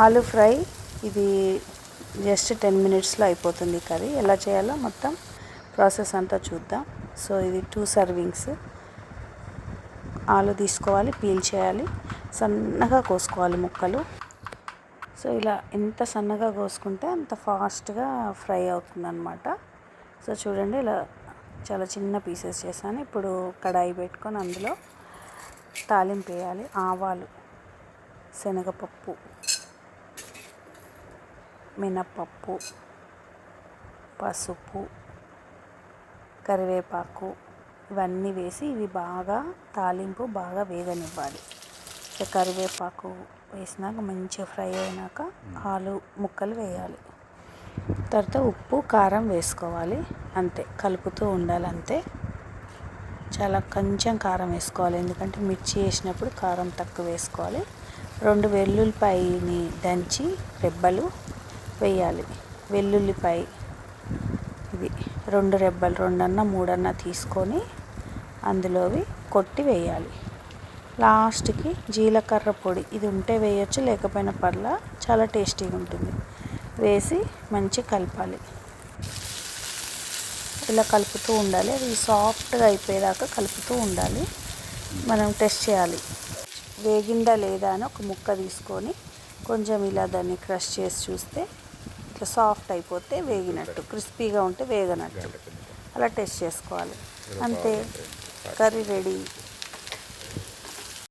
ఆలు ఫ్రై ఇది just ten మినిట్స్లో అయిపోతుంది కర్రీ. ఎలా చేయాలో మొత్తం ప్రాసెస్ అంతా చూద్దాం. సో ఇది టూ సర్వింగ్స్. ఆలు తీసుకోవాలి పీల్ చేయాలి. సన్నగా కోసుకోవాలి ముక్కలు. సో ఇలా ఎంత సన్నగా కోసుకుంటే అంత ఫాస్ట్గా ఫ్రై అవుతుందన్నమాట. సో చూడండి ఇలా చాలా చిన్న పీసెస్ చేశాను. ఇప్పుడు కడాయి పెట్టుకొని అందులో తాలింపు వేయాలి. ఆవాలు శనగపప్పు. మినప్పప్పు పసుపు కరివేపాకు ఇవన్నీ వేసి ఇవి బాగా తాలింపు బాగా వేగనివ్వాలి. కరివేపాకు వేసినాక మంచిగా ఫ్రై అయినాక ఆలు ముక్కలు వేయాలి. తర్వాత ఉప్పు కారం వేసుకోవాలి. అంతే కలుపుతూ ఉండాలి అంతే చాలా కొంచెం కారం వేసుకోవాలి. ఎందుకంటే మిర్చి వేసినప్పుడు కారం తక్కువ వేసుకోవాలి. రెండు వెల్లుల్లిపాయని దంచి రెబ్బలు వేయాలి. వెల్లుల్లిపై ఇది రెండు రెబ్బలు రెండన్న మూడన్న తీసుకొని అందులోవి కొట్టి వేయాలి. లాస్ట్కి జీలకర్ర పొడి ఇది ఉంటే వేయచ్చు లేకపోయినా పర్లా చాలా టేస్టీగా ఉంటుంది. వేసి మంచి కలపాలి. ఇలా కలుపుతూ ఉండాలి. అది సాఫ్ట్గా అయిపోయేదాకా కలుపుతూ ఉండాలి. మనం టెస్ట్ చేయాలి. వేగిందా లేదా అని ఒక ముక్క తీసుకొని కొంచెం ఇలా దాన్ని క్రష్ చేసి చూస్తే ఇట్లా సాఫ్ట్ అయిపోతే వేగినట్టు క్రిస్పీగా ఉంటే వేగనట్టు. అలా టెస్ట్ చేసుకోవాలి. అంతే. Curry ready.